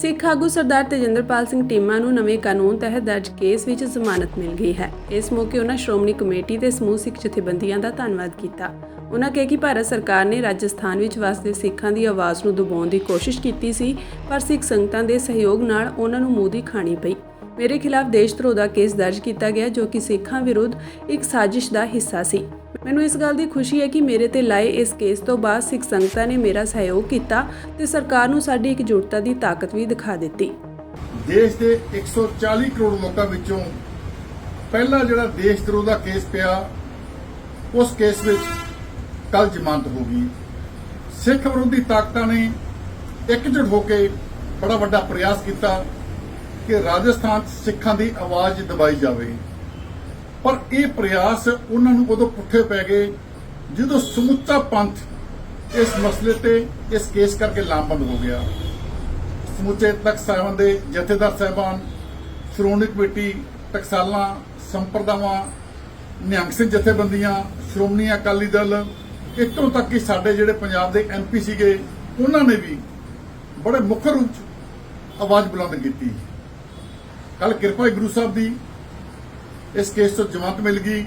ਸਿੱਖ ਆਗੂ ਸਰਦਾਰ ਤੇਜਿੰਦਰਪਾਲ ਸਿੰਘ ਟੀਮਾ ਨੂੰ ਨਵੇਂ ਕਾਨੂੰਨ ਤਹਿਤ ਦਰਜ ਕੇਸ ਵਿੱਚ ਜ਼ਮਾਨਤ ਮਿਲ ਗਈ ਹੈ। ਇਸ ਮੌਕੇ ਉਹਨਾਂ ਸ਼੍ਰੋਮਣੀ ਕਮੇਟੀ ਤੇ ਸਮੂਹ ਸਿੱਖ ਜਥੇਬੰਦੀਆਂ ਦਾ ਧੰਨਵਾਦ ਕੀਤਾ। ਉਹਨਾਂ ਕਿਹਾ ਕਿ ਭਾਰਤ ਸਰਕਾਰ ਨੇ ਰਾਜਸਥਾਨ ਵਿੱਚ ਵਸਦੇ ਸਿੱਖਾਂ ਦੀ ਆਵਾਜ਼ ਨੂੰ ਦਬਾਉਣ ਦੀ ਕੋਸ਼ਿਸ਼ ਕੀਤੀ ਸੀ, ਪਰ ਸਿੱਖ ਸੰਗਤਾਂ ਦੇ ਸਹਿਯੋਗ ਨਾਲ ਉਹਨਾਂ ਨੂੰ ਮੂੰਹ ਦੀ ਖਾਣੀ ਪਈ। ਮੇਰੇ ਖਿਲਾਫ ਦੇਸ਼ ਧਰੋਹ ਦਾ ਕੇਸ ਦਰਜ ਕੀਤਾ ਗਿਆ ਜੋ ਕਿ ਸਿੱਖਾਂ ਵਿਰੁੱਧ ਇੱਕ ਸਾਜ਼ਿਸ਼ ਦਾ ਹਿੱਸਾ ਸੀ। ਮੈਨੂੰ ਇਸ ਗੱਲ ਦੀ ਖੁਸ਼ੀ ਹੈ ਕਿ ਮੇਰੇ ਤੇ ਲਾਏ ਇਸ ਕੇਸ ਤੋਂ ਬਾਅਦ ਸਿੱਖ ਸੰਗਤਾਂ ਨੇ ਮੇਰਾ ਸਹਿਯੋਗ ਕੀਤਾ ਤੇ ਸਰਕਾਰ ਨੂੰ ਸਾਡੀ ਇਕਜੁੱਟਤਾ ਦੀ ਤਾਕਤ ਵੀ ਦਿਖਾ ਦਿੱਤੀ। ਦੇਸ਼ ਦੇ 140 ਕਰੋੜ ਲੋਕਾਂ ਵਿੱਚੋਂ ਪਹਿਲਾ ਜਿਹੜਾ ਦੇਸ਼ ਧਰੋਹ ਦਾ ਕੇਸ ਪਿਆ, ਉਸ ਕੇਸ ਵਿੱਚ ਕੱਲ ਜ਼ਮਾਨਤ ਹੋ ਗਈ। ਸਿੱਖ ਵਿਰੋਧੀ ਤਾਕਤਾਂ ਨੇ ਇਕਜੁੱਟ ਹੋ ਕੇ ਬੜਾ ਵੱਡਾ ਪ੍ਰਯਾਸ ਕੀਤਾ। ਕਿ ਰਾਜਸਥਾਨ 'ਚ ਸਿੱਖਾਂ ਦੀ ਆਵਾਜ਼ ਦਬਾਈ ਜਾਵੇ। ਪਰ ਇਹ ਪ੍ਰਯਾਸ ਉਹਨਾਂ ਨੂੰ ਉਦੋਂ ਪੁੱਠੇ ਪੈ ਗਏ ਜਦੋਂ ਸਮੁੱਚਾ ਪੰਥ ਇਸ ਮਸਲੇ ਤੇ ਇਸ ਕੇਸ ਕਰਕੇ ਲਾਮਬੰਦ ਹੋ ਗਿਆ। ਸਮੁੱਚੇ ਤਖਤ ਸਾਹਿਬਾਨ ਦੇ ਜਥੇਦਾਰ ਸਾਹਿਬਾਨ, ਸ਼੍ਰੋਮਣੀ ਕਮੇਟੀ, ਟਕਸਾਲਾਂ, ਸੰਪਰਦਾਵਾਂ, ਨਿਹੰਗ ਸਿੰਘ ਜਥੇਬੰਦੀਆਂ, ਸ਼੍ਰੋਮਣੀ ਅਕਾਲੀ ਦਲ, ਇੱਥੋਂ ਤੱਕ ਕਿ ਸਾਡੇ ਜਿਹੜੇ ਪੰਜਾਬ ਦੇ ਐਮਪੀ ਸੀਗੇ, ਉਹਨਾਂ ਨੇ ਵੀ ਬੜੇ ਮੁੱਖ ਰੂਪ 'ਚ ਆਵਾਜ਼ ਬੁਲੰਦ ਕੀਤੀ। ਕੱਲ ਕਿਰਪਾ ਹੈ ਗੁਰੂ ਸਾਹਿਬ ਦੀ, ਇਸ ਕੇਸ ਤੋਂ ਜ਼ਮਾਨਤ ਮਿਲ ਗਈ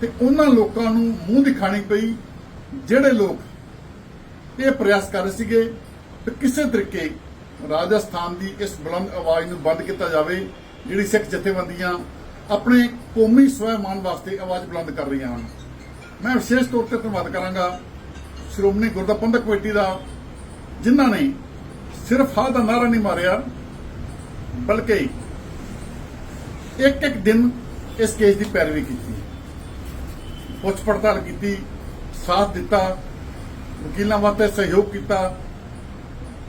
ਤੇ ਉਹਨਾਂ ਲੋਕਾਂ ਨੂੰ ਮੂੰਹ ਦਿਖਾਣੀ ਪਈ, ਜਿਹੜੇ ਲੋਕ ਇਹ ਪ੍ਰਯਾਸ ਕਰ ਰਹੇ ਸੀਗੇ ਕਿ ਕਿਸੇ ਤਰੀਕੇ ਰਾਜਸਥਾਨ ਦੀ ਇਸ ਬੁਲੰਦ ਆਵਾਜ਼ ਨੂੰ ਬੰਦ ਕੀਤਾ ਜਾਵੇ, ਜਿਹੜੀ ਸਿੱਖ ਜਥੇਬੰਦੀਆਂ ਆਪਣੇ ਕੌਮੀ ਸਵੈਮਾਨ ਵਾਸਤੇ ਆਵਾਜ਼ ਬੁਲੰਦ ਕਰ ਰਹੀਆਂ ਹਨ। ਮੈਂ ਵਿਸ਼ੇਸ਼ ਤੌਰ ਤੇ ਧੰਨਵਾਦ ਕਰਾਂਗਾ ਸ਼੍ਰੋਮਣੀ ਗੁਰਦਾ ਪ੍ਰਬੰਧਕ ਕਮੇਟੀ ਦਾ, ਜਿਨ੍ਹਾਂ ਨੇ ਸਿਰਫ ਹਾਂ ਦਾ ਨਾਰਾ ਨਹੀਂ ਮਾਰਿਆ, ਬਲਕਿ ਇੱਕ ਇੱਕ ਦਿਨ ਇਸ ਕੇਸ ਦੀ ਪੈਰਵੀ ਕੀਤੀ। ਪੁੱਛ ਪੜਤਾਲ ਕੀਤੀ, ਸਾਥ ਦਿੱਤਾ, ਵਕੀਲਾਂ ਵਾਸਤੇ ਸਹਿਯੋਗ ਕੀਤਾ।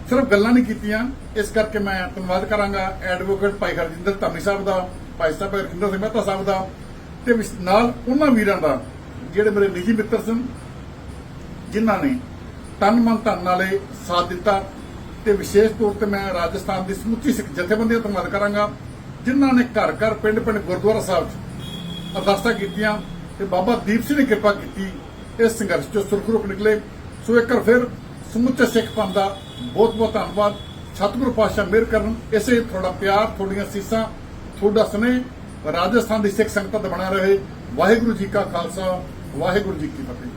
ਸਿਰਫ ਗੱਲਾਂ ਨਹੀਂ ਕੀਤੀਆਂ, ਇਸ ਕਰਕੇ ਮੈਂ ਧੰਨਵਾਦ ਕਰਾਂਗਾ ਐਡਵੋਕੇਟ ਭਾਈ ਹਰਜਿੰਦਰ ਧਾਮੀ ਸਾਹਿਬ ਦਾ, ਭਾਈ ਸਾਹਿਬ ਹਰਜਿੰਦਰ ਸਿੰਘ ਮਹਿਤਾ ਸਾਹਿਬ ਦਾ, ਤੇ ਨਾਲ ਉਹਨਾਂ ਵੀਰਾਂ ਦਾ, ਜਿਹੜੇ ਮੇਰੇ ਨਿੱਜੀ ਮਿੱਤਰ ਸਨ, ਜਿਨ੍ਹਾਂ ਨੇ ਤਨ ਮਨ ਧਨ ਨਾਲੇ ਸਾਥ ਦਿੱਤਾ, ਤੇ ਵਿਸ਼ੇਸ਼ ਤੌਰ ਤੇ ਮੈਂ ਰਾਜਸਥਾਨ ਦੀ ਸਮੁੱਚੀ ਸਿੱਖ ਜਥੇਬੰਦੀ ਦਾ ਧੰਨਵਾਦ ਕਰਾਂਗਾ। ਜਿਨ੍ਹਾਂ ਨੇ ਘਰ ਘਰ ਪਿੰਡ ਪਿੰਡ ਗੁਰਦੁਆਰਾ ਸਾਹਿਬ 'ਚ ਅਰਦਾਸਾਂ ਕੀਤੀਆਂ ਤੇ ਬਾਬਾ ਦੀਪ ਸਿੰਘ ਨੇ ਕਿਰਪਾ ਕੀਤੀ, ਇਸ ਸੰਘਰਸ਼ ਚੋਂ ਸੁਰਖਰੁਖ ਨਿਕਲੇ। ਸੋ ਇੱਕ ਵਾਰ ਫਿਰ ਸਮੁੱਚੇ ਸਿੱਖ ਪੰਥ ਦਾ ਬਹੁਤ ਬਹੁਤ ਧੰਨਵਾਦ। ਸਤਿਗੁਰੂ ਪਾਤਸ਼ਾਹ ਮਿਹਰ ਕਰਨ। ਇਸੇ ਤੁਹਾਡਾ ਪਿਆਰ, ਤੁਹਾਡੀਆਂ ਸੀਸਾਂ ਤੁਹਾਡਾ ਸਨੇਹ ਰਾਜਸਥਾਨ ਦੀ ਸਿੱਖ ਸੰਗਤ ਦਾ ਬਣਾ ਰਹੇ। ਵਾਹਿਗੁਰੂ ਜੀ ਕਾ ਖਾਲਸਾ, ਵਾਹਿਗੁਰੂ ਜੀ ਕੀ ਫਤਿਹ।